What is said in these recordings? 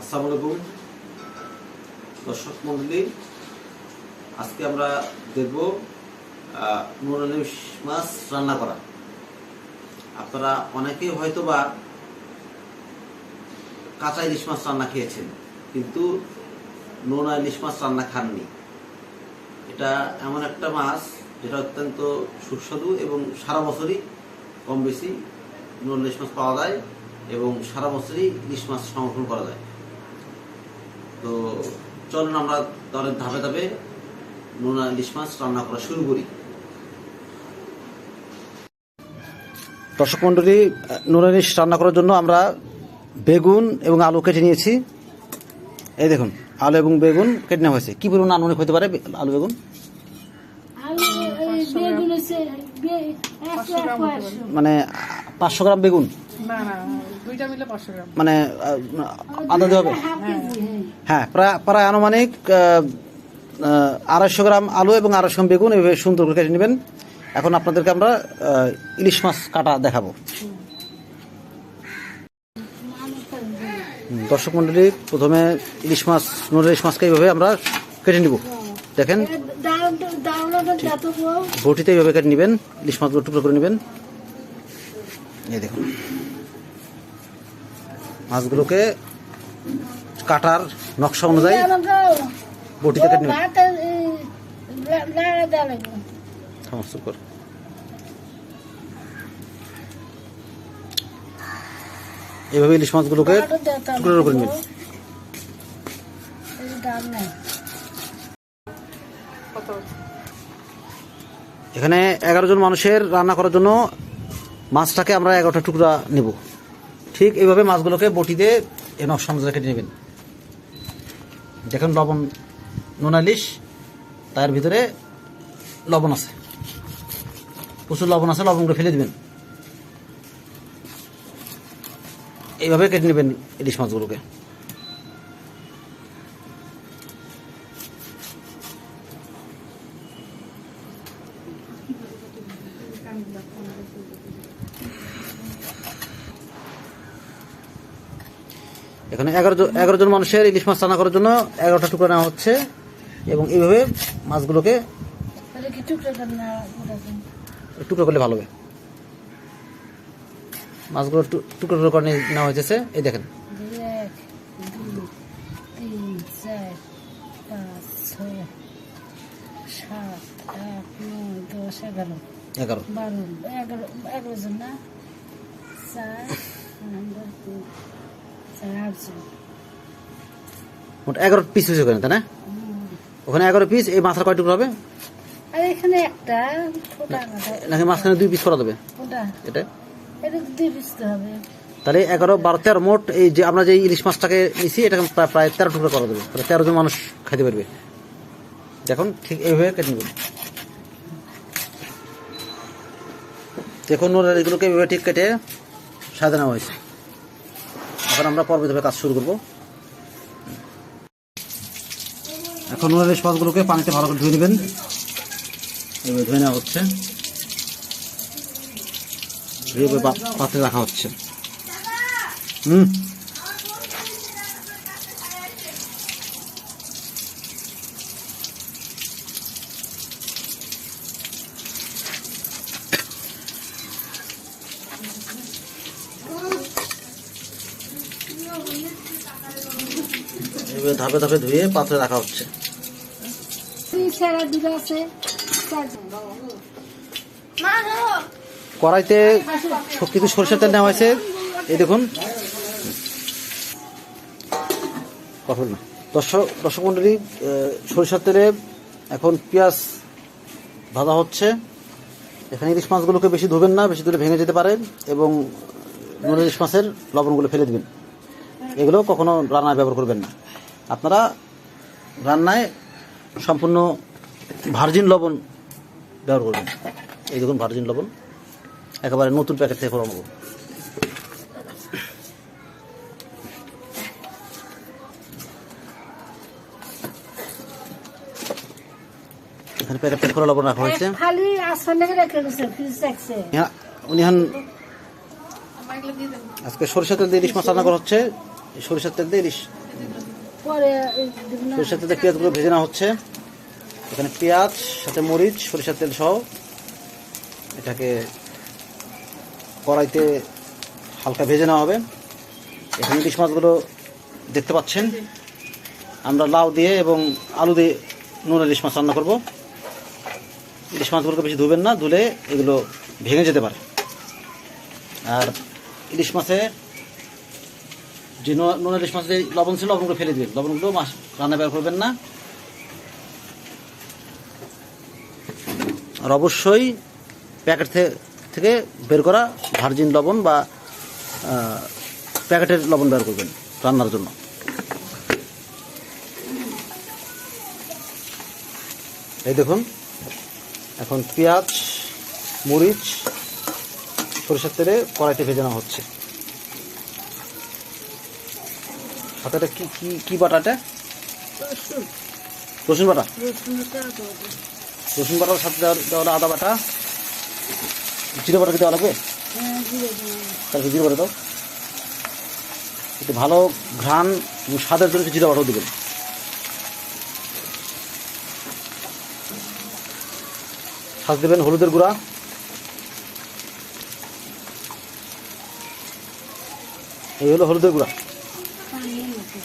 আসসালামু আলাইকুম। দর্শক মন্ডলী, আজকে আমরা দেখব নোনা মাছ রান্না করা। আপনারা অনেকেই হয়তো বা কাঁচা ইলিশ মাছ রান্না খেয়েছেন, কিন্তু নোনা ইলিশ মাছ রান্না খাননি। এটা এমন একটা মাছ যেটা অত্যন্ত সুস্বাদু এবং সারা বছরই কম বেশি নোনা ইলিশ মাছ পাওয়া যায় এবং সারা বছরই ইলিশ মাছ সংরক্ষণ করা যায়। তো চলুন আমরা তাহলে ধাপে ধাপে নোনা ইলিশ মাছ রান্না করা শুরু করি। দর্শক মন্ডলী নোনা ইলিশ রান্না করার জন্য আমরা বেগুন এবং আলু কেটে নিয়েছি। এই দেখুন আলু এবং বেগুন কেটে নেওয়া হয়েছে। কি পরিমাণ আনুমানিক হতে পারে আলু বেগুন। মানে পাঁচশো গ্রাম বেগুন? না না দুইটা মিলে পাঁচশো গ্রাম। মানে আদা হবে হ্যাঁ। প্রায় প্রায় আনুমানিক আড়াইশো গ্রাম আলু এবং আড়াইশো গ্রাম বেগুন এভাবে সুন্দর করে কেটে নেবেন। এখন আপনাদেরকে আমরা ইলিশ মাছ কাটা দেখাবো। দর্শক মন্ডলী, প্রথমে ইলিশ মাছ নোনা ইলিশ মাছকে এইভাবে আমরা কেটে নিব। দেখেন বটিতে এইভাবে কেটে নেবেন, ইলিশ মাছগুলো টুকরো করে নেবেন। এই দেখুন। মাছগুলোকে কাটার নকশা অনুযায়ী। সমস্ত কর এইভাবে ইলিশ মাছগুলোকে এখানে এগারো জন মানুষের রান্না করার জন্য মাছটাকে আমরা এগারোটা টুকরা নেব। ঠিক এইভাবে মাছগুলোকে বটিতে এ নকশা অনুযায়ী কেটে নেবেন দেখুন লবণ নোনালিশ তার ভিতরে লবণ আছে। প্রচুর লবণ আছে, লবণগুলো ফেলে দিবেন। এইভাবে কেটে নেবেন ইলিশ মাছগুলোকে। এখানে এগারো জন এগারো জন মানুষের ইলিশ মাছ রান্না করার জন্য এগারোটা টুকরো নেওয়া হচ্ছে এবং এইভাবে মাছগুলোকে টুকরো করলে ভালো হবে। মাছগুলো টুকরো টুকরো করে নেওয়া হয়েছে এই দেখেন। এগারো। এগারো এগারো জন না? চার নম্বর তিন চার আটজন মোট এগারো পিস হয়েছে ওখানে তাই না? ওখানে এগারো পিস এই মাছের কয় টুকরো হবে? আর এখানে একটা নাকি মাঝখানে দুই পিস করা দেবে? এটা? এটা দুই পিসতে হবে। তাহলে এগারো বারো তেরো মোট এই যে আমরা যে ইলিশ মাছটাকে নিছি এটা প্রায় প্রায় তেরো টুকরো করা দেবে। তাহলে তেরো জন মানুষ খাইতে পারবে। দেখুন ঠিক এইভাবে কেটে নেবেন। দেখুন এগুলোকে এইভাবে ঠিক কেটে সাজানো হয়েছে। এখন আমরা পরবর্তীভাবে কাজ শুরু করব। এখন ইলিশ মাছগুলোকে পানিতে ভালো করে ধুয়ে নেবেন। এইভাবে ধুয়ে নেওয়া হচ্ছে। ধুয়ে রাখা হচ্ছে। হুম। এভাবে ধাপে ধাপে ধুয়ে পাত্রে রাখা হচ্ছে। কড়াইতে কিছু সরষের তেল নেওয়া হয়েছে। এই দেখুন। বল না। দর্শক দর্শক মন্ডলী সরিষার তেলে এখন পেঁয়াজ ভাজা হচ্ছে। এখানে ইলিশ মাছগুলোকে বেশি ধুবেন না, বেশি ধরে ভেঙে যেতে পারে এবং নুন ইলিশ মাছের লবণগুলো ফেলে দিবেন। এগুলো কখনো রান্নায় ব্যবহার করবেন না। আপনারা রান্নায় সম্পূর্ণ ভার্জিন লবণ ব্যবহার করবেন। এই দেখুন ভার্জিন লবণ। একেবারে নতুন প্যাকেট থেকে করে নেব এখানে প্যাকেট প্যাকেট করে লবণ রাখা হয়েছে। উনি এখন আজকে সরিষার তেল দিয়ে ইলিশ মাছ রান্না করা হচ্ছে। সরিষার তেল দিয়ে ইলিশ সরিষার তেলে পেঁয়াজগুলো ভেজে নেওয়া হচ্ছে। এখানে পেঁয়াজ, সাথে মরিচ, সরিষার তেল সহ এটাকে কড়াইতে হালকা ভেজে নেওয়া হবে। এখানে ইলিশ মাছগুলো দেখতে পাচ্ছেন। আমরা লাউ দিয়ে এবং আলু দিয়ে নুন ইলিশ মাছ রান্না করব। ইলিশ মাছগুলোকে বেশি ধুবেন না, ধুলে এগুলো ভেঙে যেতে পারে। আর ইলিশ মাছে যে নুন ইলিশ মাছে যে লবণ ছিল, লবণগুলো ফেলে দিবেন। লবণগুলো মাছ রান্না বের করবেন না। আর অবশ্যই প্যাকেট থেকে বের করা ভার্জিন লবণ বা প্যাকেটের লবণ বের করবেন রান্নার জন্য। এই দেখুন, এখন পেঁয়াজ, মরিচ, সরিষার তেলে কড়াইতে ভেজে নেওয়া হচ্ছে। সাথে এটা কি কি কি বাটাটা রসুন বাটা। রসুন বাটার সাথে দেওয়া আদা বাটা। জিরে বাটা দেওয়া লাগবে? দিয়ে জিরে বাটা দাও। একটু ভালো ঘ্রাণ এবং স্বাদের জন্য জিরে বাটাও দেবেন। সাথে দেবেন হলুদের গুঁড়া। এই হলো হলুদের গুঁড়া।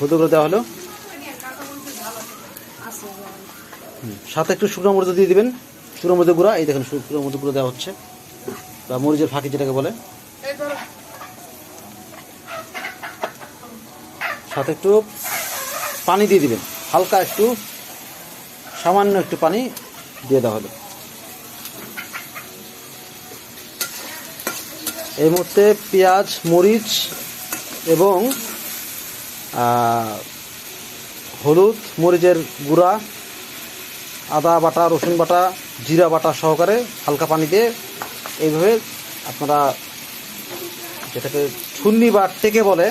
গুঁড়া দেওয়া হলো। সাথে একটু শুকনো মরিচ দিয়ে দিবেন। শুকনো মরিচের গুঁড়া, এই দেখেন শুকনো মরিচের গুঁড়ো দেওয়া হচ্ছে। বা মরিচের ফাঁকি যেটাকে বলে। সাথে একটু পানি দিয়ে দিবেন। হালকা একটু, সামান্য একটু পানি দিয়ে দেওয়া হলো। এই মুহূর্তে পেঁয়াজ, মরিচ এবং হলুদ, মরিচের গুঁড়া, আদা বাটা, রসুন বাটা, জিরা বাটা সহকারে হালকা পানি দিয়ে এইভাবে আপনারা যেটাকে ছুন্নি বা টেকে বলে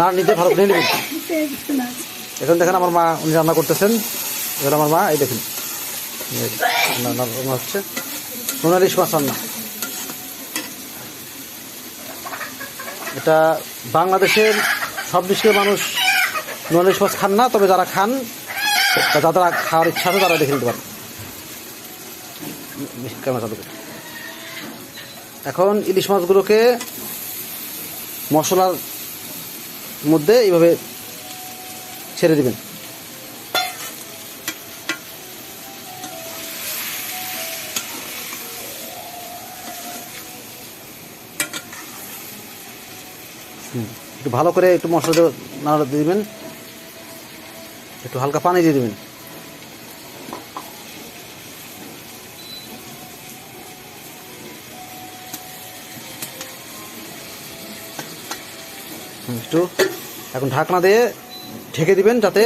না নিতে ভালো করে নেবেন। এখন দেখেন আমার মা, উনি রান্না করতেছেন। এবার আমার মা, এই দেখুন। রান্না হচ্ছে। সোনালিশ মাছ রান্না। এটা বাংলাদেশের সব দেশের মানুষ নোয়ালিশ মাছ খান না, তবে যারা খান যাদের যারা খাওয়ার ইচ্ছা আছে তারা দেখে নিতে পারেন। এখন ইলিশ মাছগুলোকে মশলার মধ্যে এইভাবে ছেড়ে দিবেন। ভালো করে একটু মশলা নাড়া দিয়ে দিবেন। একটু হালকা পানি দিয়ে দিবেন। একটু এখন ঢাকনা দিয়ে ঢেকে দিবেন যাতে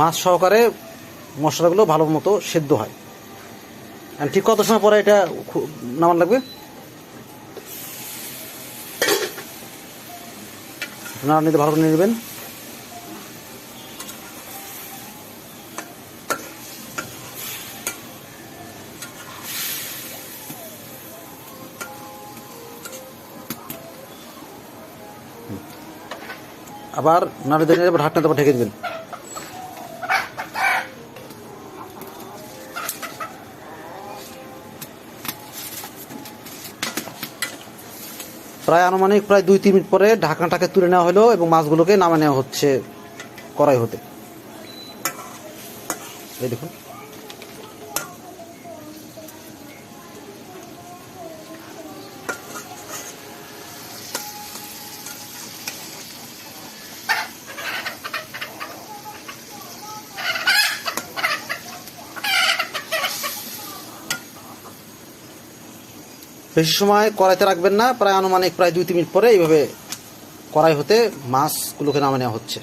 মাছ সহকারে মশলাগুলো ভালো মতো সেদ্ধ হয়। ঠিক কত সময় পরে এটা নামান লাগবে? নাড়া নিতে ভালো করে নেবেন। আবার নারীদের দিয়ে ঢাকনা তারপর ঢেকে দেবেন। প্রায় আনুমানিক প্রায় দুই, তিন মিনিট পরে ঢাকনাটাকে তুলে নেওয়া হলো এবং মাছগুলোকে নামে নেওয়া হচ্ছে কড়াই হতে। এই দেখুন। বেশি সময় কড়াইতে রাখবেন না, প্রায় আনুমানিক প্রায় দুই তিন মিনিট পরে এইভাবে কড়াই হতে মাছগুলোকে নামে নেওয়া হচ্ছে।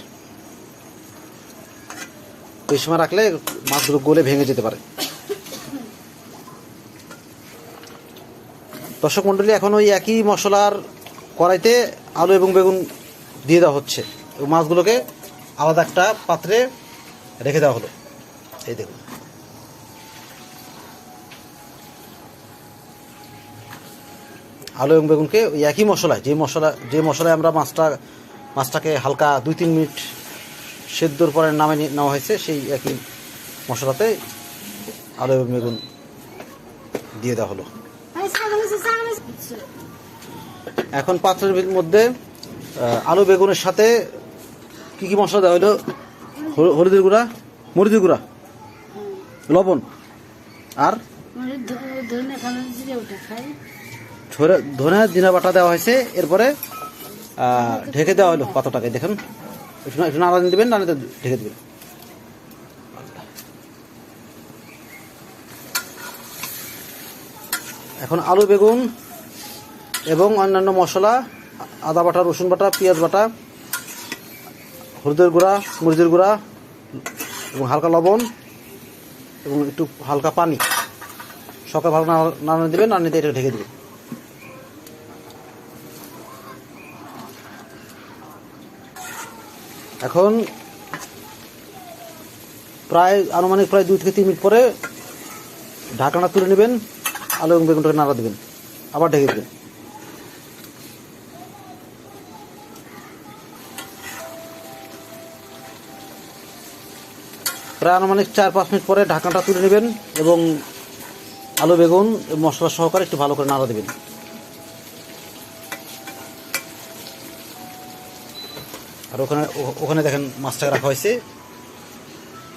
বেশি সময় রাখলে মাছগুলো গলে ভেঙে যেতে পারে। দর্শক মণ্ডলী, এখন ওই একই মশলার কড়াইতে আলু এবং বেগুন দিয়ে দেওয়া হচ্ছে। মাছগুলোকে আলাদা একটা পাত্রে রেখে দেওয়া হলো। এই দেখুন। আলু এবং বেগুনকে ওই একই মশলায়, যে মশলা, যে মশলায় আমরা মাছটা, মাছটাকে হালকা দুই তিন মিনিট সেদ্ধর পরে নামে নেওয়া হয়েছে, সেই একই মশলাতে আলু এবং বেগুন দিয়ে দেওয়া হলো। এখন পাত্রের মধ্যে আলু বেগুনের সাথে কি কি মশলা দেওয়া হলো? হলুদের গুঁড়া, মরিচের গুঁড়া, লবণ, আর? ধনে জিরা বাটা দেওয়া হয়েছে, এরপরে ঢেকে দেওয়া হলো পাতাটাকে দেখুন। একটু নাড়া দেবেন না ঢেকে দেবেন। এখন আলু, বেগুন এবং অন্যান্য মশলা, আদা বাটা, রসুন বাটা, পেঁয়াজ বাটা, হলুদের গুঁড়া, মরিচের গুঁড়া, এবং হালকা লবণ, এবং একটু হালকা পানি। সকাল ভালো নাড়ানো দেবেন নাড়িয়ে দিয়ে এটা ঢেকে দেবেন। এখন প্রায়, আনুমানিক প্রায় দুই থেকে তিন মিনিট পরে ঢাকনা তুলে নেবেন, আলু এবং বেগুনটাকে নাড়া দেবেন, আবার ঢেকে দেবেন। প্রায় আনুমানিক চার পাঁচ মিনিট পরে ঢাকনাটা তুলে নেবেন এবং আলু, বেগুন, মশলা সহকারে একটু ভালো করে নাড়া দেবেন। ওখানে ওখানে দেখেন মাছটাকে রাখা হয়েছে।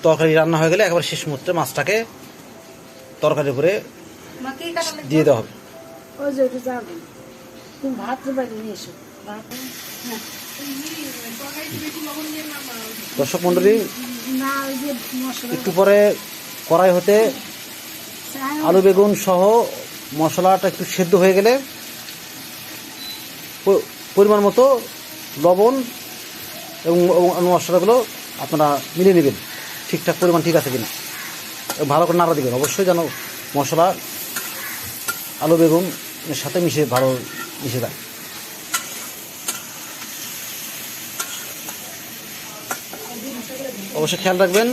তরকারি রান্না হয়ে গেলে একবার শেষ মুহূর্তে মাছটাকে তরকারির উপরে দিয়ে দেওয়া হবে। হ্যাঁ। দর্শক মন্ডলী একটু পরে কড়াই হতে আলু বেগুন সহ মশলাটা একটু সেদ্ধ হয়ে গেলে পরিমাণ মতো লবণ এবং মশলাগুলো আপনারা মিলিয়ে নেবেন। ঠিকঠাক পরিমাণ ঠিক আছে কিনা। ভালো করে নাড়া দেবেন। অবশ্যই যেন মশলা, আলু বেগুনের সাথে মিশে ভালো মিশে যায়। অবশ্যই খেয়াল রাখবেন,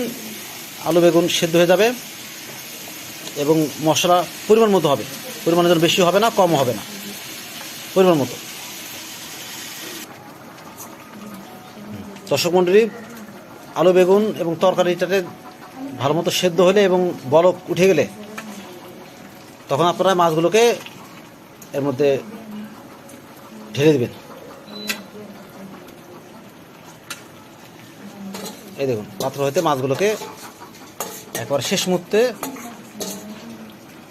আলু, বেগুন সেদ্ধ হয়ে যাবে এবং মশলা পরিমাণ মতো হবে। পরিমাণ যেন বেশি হবে না, কম হবে না। পরিমাণ মতো। দর্শক মণ্ডলী আলু বেগুন এবং তরকারিটাতে ভালো মতো সেদ্ধ হলে এবং বলক উঠে গেলে তখন আপনারা মাছগুলোকে এর মধ্যে ঢেলে দেবেন। এই দেখুন, পাত্র হইতে মাছগুলোকে একবার শেষ মুহূর্তে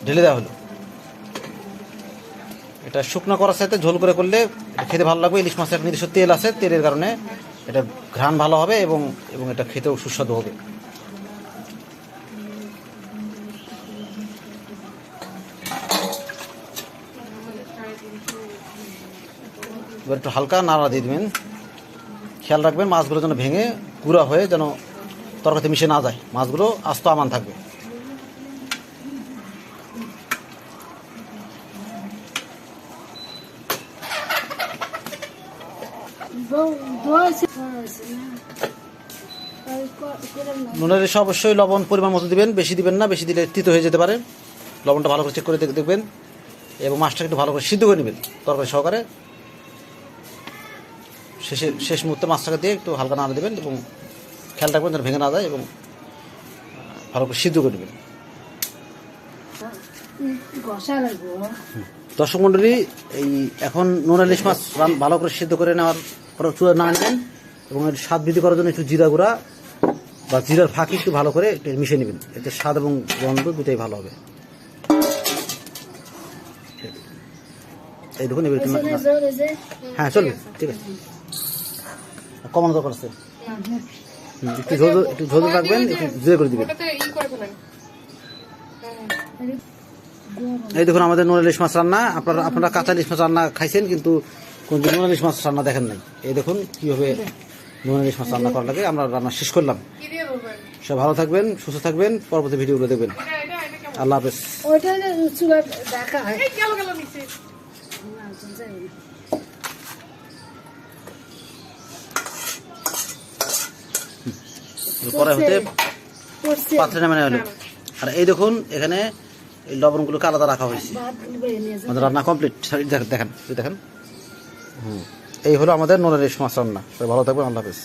ঢেলে দেওয়া হলো। এটা শুকনো করার সাথে ঝোল করে করলে খেতে ভালো লাগবে। ইলিশ মাছের নিজস্ব তেল আছে, তেলের কারণে এটা ঘ্রাণ ভালো হবে এবং এবং এটা খেতেও সুস্বাদু হবে। এবার একটু হালকা নাড়া দিয়ে দেবেন। খেয়াল রাখবেন মাছগুলো যেন ভেঙে গুঁড়া হয়ে যেন তরকারিতে মিশে না যায়। মাছগুলো আস্ত আমান থাকবে দো- দোয়াইছে দোয়াইছে না ওই ক- করে না। নুনের এসে অবশ্যই লবণ পরিমাণ মতো দিবেন। বেশি দিবেন না, বেশি দিলে তিতো হয়ে যেতে পারে। লবণটা ভালো করে চেক করে দেখ- দেখবেন। এবং মাছটাকে একটু ভালো করে সিদ্ধ করে নেবেন তরকারি সহকারে। শেষে শেষ মুহূর্তে মাছটাকে দিয়ে একটু হালকা নাড়া দেবেন এবং খেয়াল রাখবেন যেন ভেঙে না যায় এবং ভালো করে সিদ্ধ করে নেবেন। দর্শক মণ্ডলী এই এখন নুন ইলিশ মাছ ভালো করে সিদ্ধ করে নেওয়ার পরে চুলা না নেবেন এবং এর স্বাদ বৃদ্ধি করার জন্য একটু জিরা গুঁড়া বা জিরার ফাঁকি একটু ভালো করে একটু মিশিয়ে নেবেন। এতে স্বাদ এবং গন্ধ দুটাই ভালো হবে। এই দেখুন এবার হ্যাঁ চলবে ঠিক আছে। কমানো দরকার আছে। একটু ঝোল একটু ঝোল রাখবেন একটু জিরে করে দিবেন। এই দেখুন আমাদের নুন ইলিশ মাছ রান্না। আপনারা আপনারা কাঁচা ইলিশ মাছ রান্না খাইছেন কিন্তু কোনদিন নুন ইলিশ মাছ রান্না দেখেন নাই। এই দেখুন কীভাবে নুন ইলিশ মাছ রান্না করার লাগে আমরা রান্না শেষ করলাম। কি দিয়ে বলবেন? সব ভালো থাকবেন সুস্থ থাকবেন পরবর্তী ভিডিওগুলো দেখবেন। আল্লাহ হাফেজ। হয়। পরে হতে পাত্রে নামে নেওয়া হলো। আর এই দেখুন এখানে এই লবণগুলোকে আলাদা রাখা হয়েছে। আমাদের রান্না কমপ্লিট। দেখেন দেখেন দেখেন। হুম। এই হলো আমাদের ইলিশ মাছ রান্না। ভালো থাকবেন আল্লাহ হাফেজ।